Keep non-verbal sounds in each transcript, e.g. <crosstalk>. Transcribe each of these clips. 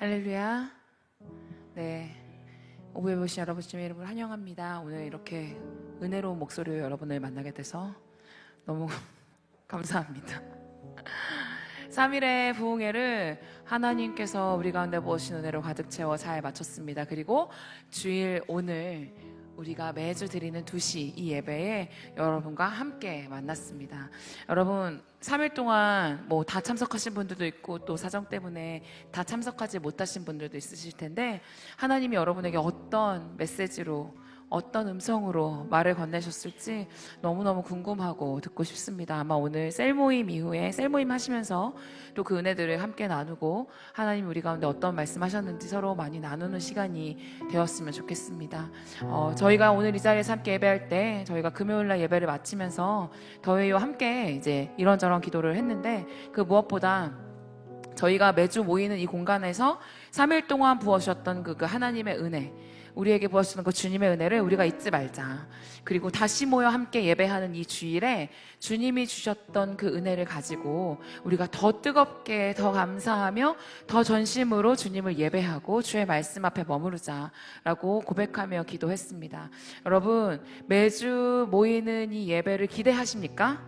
할렐루야. 네. 오후에 보신 여러분 주님의 이름을 환영합니다. 오늘 이렇게 은혜로운 목소리로 여러분을 만나게 돼서 너무 <laughs> 감사합니다. <laughs> 3일의 부흥회를 하나님께서 우리 가운데 부으신 은혜로 가득 채워 잘 마쳤습니다. 그리고 주일 오늘 우리가 매주 드리는 2시 이 예배에 여러분과 함께 만났습니다. 여러분 3일 동안 뭐 다 참석하신 분들도 있고 또 사정 때문에 다 참석하지 못하신 분들도 있으실 텐데 하나님이 여러분에게 어떤 메시지로 어떤 음성으로 말을 건네셨을지 너무너무 궁금하고 듣고 싶습니다. 아마 오늘 셀 모임 이후에 셀 모임 하시면서 또 그 은혜들을 함께 나누고 하나님 우리 가운데 어떤 말씀하셨는지 서로 많이 나누는 시간이 되었으면 좋겠습니다. 어, 저희가 오늘 이 자리에서 함께 예배할 때 저희가 금요일 날 예배를 마치면서 더웨이와 함께 이제 이런저런 기도를 했는데 그 무엇보다 저희가 매주 모이는 이 공간에서 3일 동안 부어주셨던 그, 그 하나님의 은혜 우리에게 부어주는 그 주님의 은혜를 우리가 잊지 말자. 그리고 다시 모여 함께 예배하는 이 주일에 주님이 주셨던 그 은혜를 가지고 우리가 더 뜨겁게 더 감사하며 더 전심으로 주님을 예배하고 주의 말씀 앞에 머무르자라고 고백하며 기도했습니다. 여러분 매주 모이는 이 예배를 기대하십니까?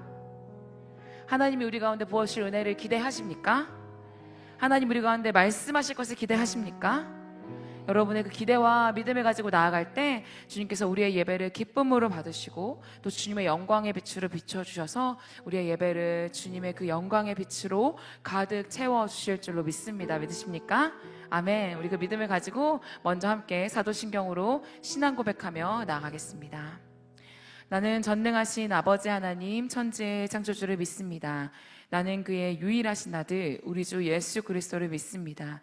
하나님이 우리 가운데 부어주실 은혜를 기대하십니까? 하나님 우리 가운데 말씀하실 것을 기대하십니까? 여러분의 그 기대와 믿음을 가지고 나아갈 때 주님께서 우리의 예배를 기쁨으로 받으시고 또 주님의 영광의 빛으로 비춰주셔서 우리의 예배를 주님의 그 영광의 빛으로 가득 채워주실 줄로 믿습니다. 믿으십니까? 아멘. 우리 그 믿음을 가지고 먼저 함께 사도신경으로 신앙 고백하며 나아가겠습니다. 나는 전능하신 아버지 하나님 천지의 창조주를 믿습니다. 나는 그의 유일하신 아들 우리 주 예수 그리스도를 믿습니다.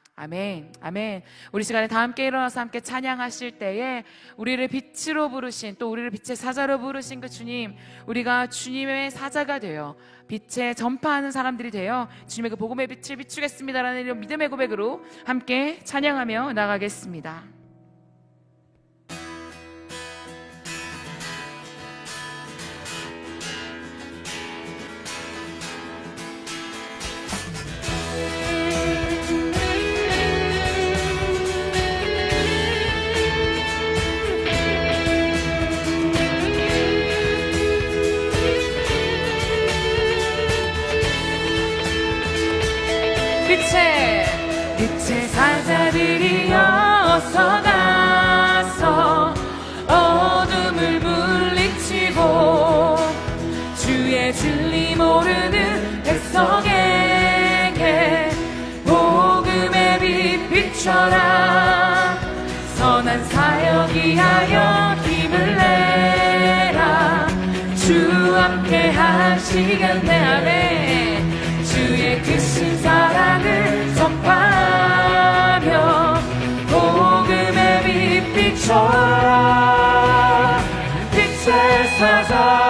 아멘, 아멘. 우리 시간에 다 함께 일어나서 함께 찬양하실 때에 우리를 빛으로 부르신 또 우리를 빛의 사자로 부르신 그 주님, 우리가 주님의 사자가 되어 빛에 전파하는 사람들이 되어 주님의 그 복음의 빛을 비추겠습니다라는 이런 믿음의 고백으로 함께 찬양하며 나가겠습니다. 빛의 빛의 사자들이 어서 가서 어둠을 물리치고 주의 진리 모르는 백성에게 복음의 빛 비춰라. 선한 사역이 하여 힘을 내라. 주 함께 하시겠네 빛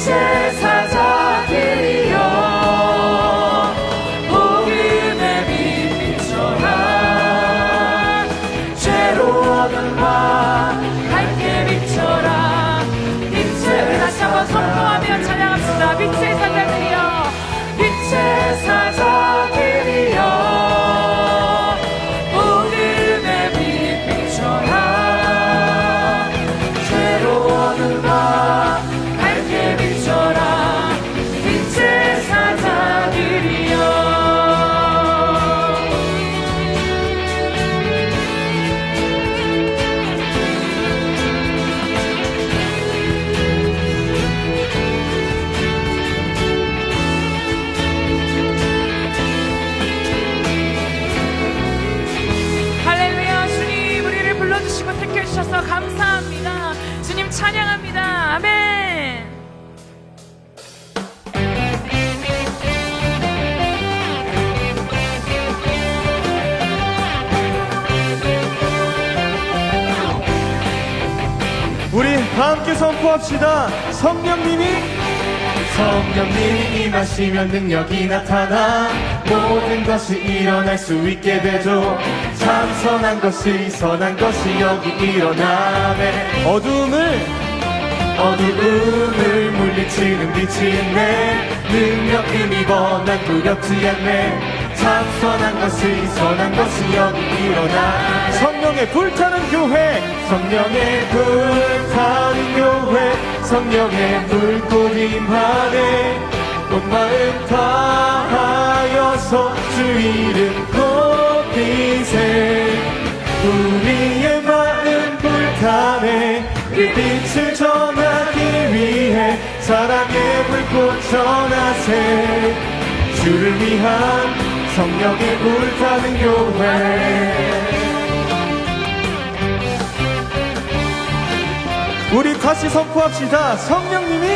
빛 선포합시다. 성령님이 성령님이 임하시면 능력이 나타나 모든 것이 일어날 수 있게 되죠. 참 선한 것이 선한 것이 여기 일어나네. 어둠을 어두움을 물리치는 빛이 있네. 능력 힘입어 난 두렵지 않네. 참 선한 것이 선한 것이 여기 일어나네 성령의 불타는 교회 성령의 불타는 교회 성령의 불꽃 임하네. 온 마음 다하여서 주 이름 높이세. 우리의 마음 불타네. 그 빛을 전하기 위해 사랑의 불꽃 전하세. 주를 위한 성령의 불타는 교회 우리 다시 선포합시다. 성령님이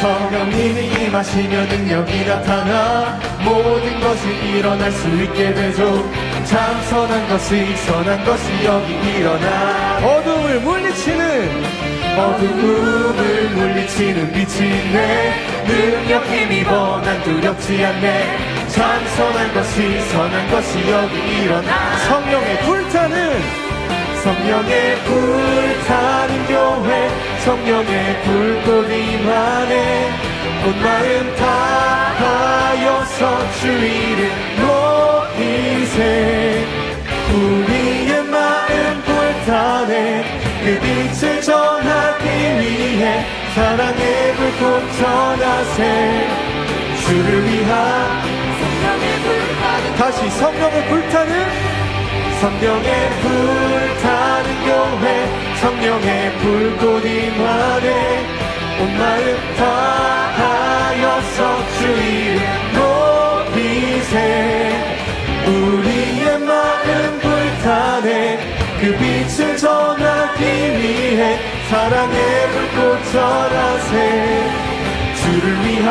성령님이 임하시면 능력이 나타나 모든 것이 일어날 수 있게 되죠. 참 선한 것이 선한 것이 여기 일어나. 어둠을 물리치는 어두움을 물리치는 빛이 있네. 능력 힘입어 난 두렵지 않네. 참 선한 것이 선한 것이 여기 일어나. 성령의 불타는 성령의 불 타는 교회 성령의 불꽃 임하네 온 마음 다하여서 주 이름 높이세. 우리의 마음 불타네. 그 빛을 전하기 위해 사랑의 불꽃 전하세. 주를 위한 성령의 불타는 다시 성령의 불타는 성령의 교회 성령의 불꽃 임하네 온 마음 다하여서 주 이름 높이세. 우리의 마음 불타네. 그 빛을 전하기 위해 사랑의 불꽃 전하세. 주를 위한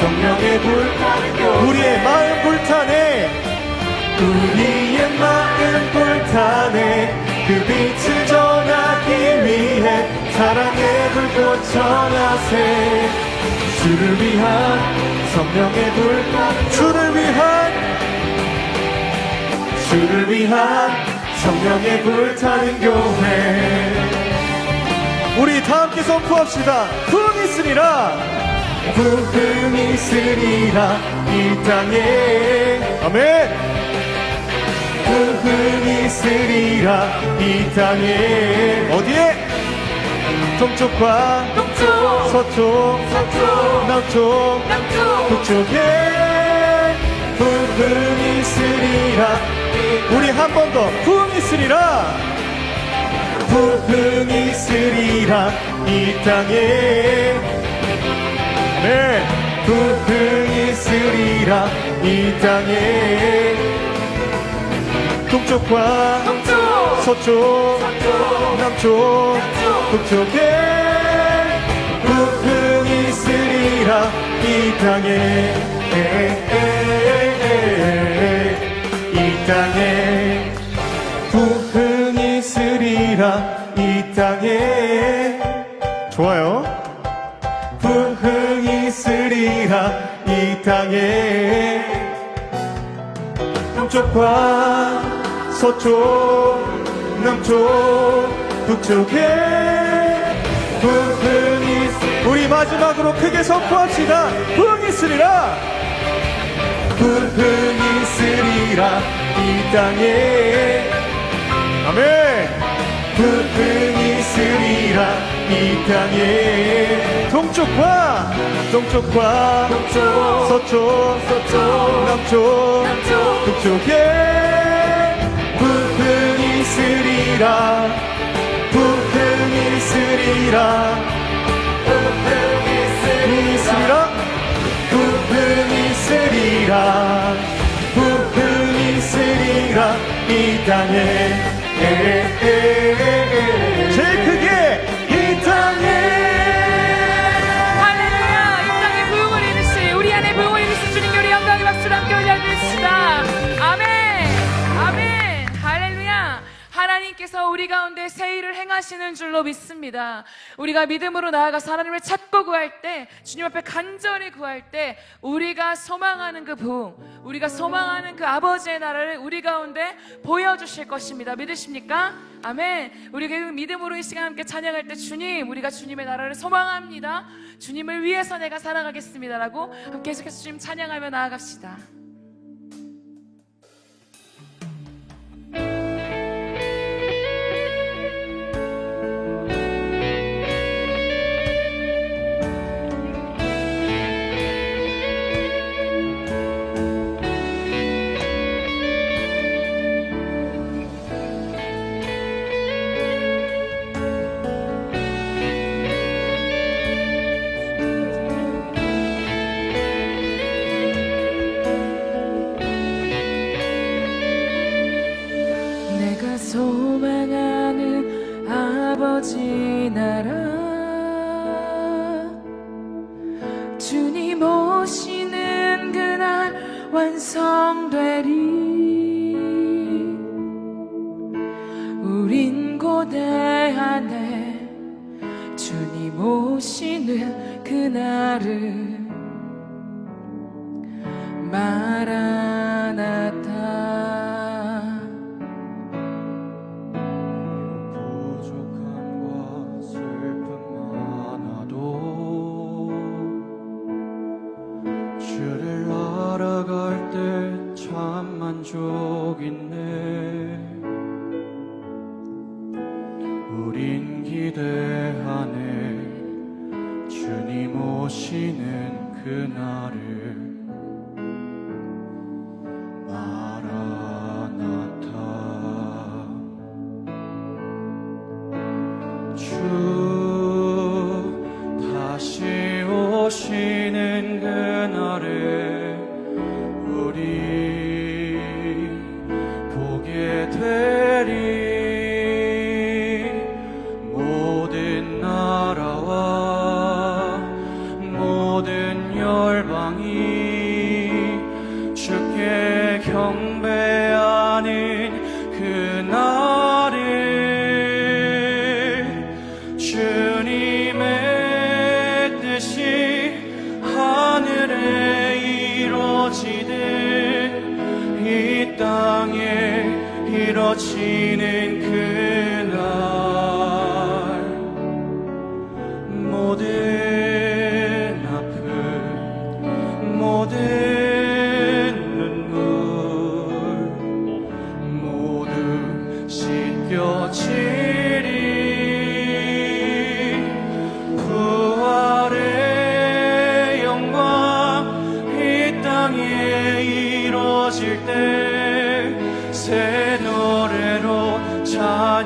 성령의 교회 우리의 마음 불타네. 우리의 마음 불타네 그 빛을 전하기 위해 사랑의 불꽃 전하세 주를 위한 성령의 불꽃 주를 위한 주를 위한 성령의 불타는 교회 우리 다 함께 선포합시다. 흥 있으리라. 부흥이 있으리라 이 땅에 아멘. 부흥이 있으리라 이 땅에. 어디에? 동쪽과 동쪽, 서쪽, 서쪽, 남쪽, 남쪽, 북쪽에. 부흥이 있으리라. 우리 한 번 더. 부흥이 있으리라. 부흥이 있으리라 이 땅에. 네. 부흥이 있으리라 이 땅에 동쪽과 동쪽, 서쪽, 서쪽, 남쪽, 남쪽, 북쪽에 부흥이 있으리라 이 땅에. 이 땅에 부흥이 있으리라 이 땅에. 좋아요. 부흥이 있으리라 이 땅에. 동쪽과 서쪽, 남쪽, 북쪽에 부흥이 있- 우리 마지막으로 크게 선포합시다. 부흥이 있으리라. 부흥이 있으리라 이 땅에 아멘. 부흥이 있으리라 이 땅에 동쪽과 동쪽과 동쪽 서쪽, 서쪽 남쪽, 남쪽, 북쪽에 있으리라. 부흥이 있으리라. 부흥이 있으리라. 부흥이 있으리라. 부흥이 있으리라. 이 땅에 하나님께서 우리 가운데 새 일을 행하시는 줄로 믿습니다. 우리가 믿음으로 나아가서 하나님을 찾고 구할 때, 주님 앞에 간절히 구할 때, 우리가 소망하는 그 부흥, 우리가 소망하는 그 아버지의 나라를 우리 가운데 보여주실 것입니다. 믿으십니까? 아멘. 우리가 그 믿음으로 이 시간 함께 찬양할 때 주님, 우리가 주님의 나라를 소망합니다. 주님을 위해서 내가 살아가겠습니다라고 계속해서 주님 찬양하며 나아갑시다. 만족 있네. 우린 기대하네. 주님 오시는 그날을 새 노래로 잘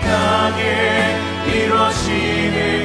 깨끗하게 이루어지네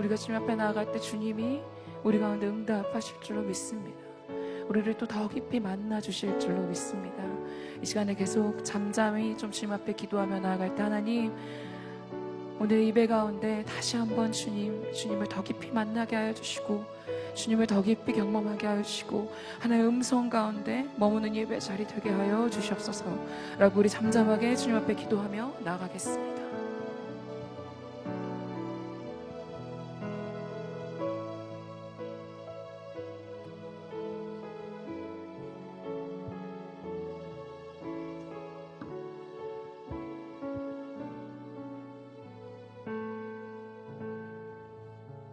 우리가 주님 앞에 나아갈 때 주님이 우리 가운데 응답하실 줄로 믿습니다. 우리를 또 더 깊이 만나 주실 줄로 믿습니다. 이 시간에 계속 잠잠히 좀 주님 앞에 기도하며 나아갈 때 하나님 오늘 이배 가운데 다시 한번 주님, 주님을 더 깊이 만나게 하여 주시고, 주님을 더 깊이 경험하게 하여 주시고, 하나의 음성 가운데 머무는 예배 자리 되게 하여 주시옵소서. 라고 우리 잠잠하게 주님 앞에 기도하며 나아가겠습니다.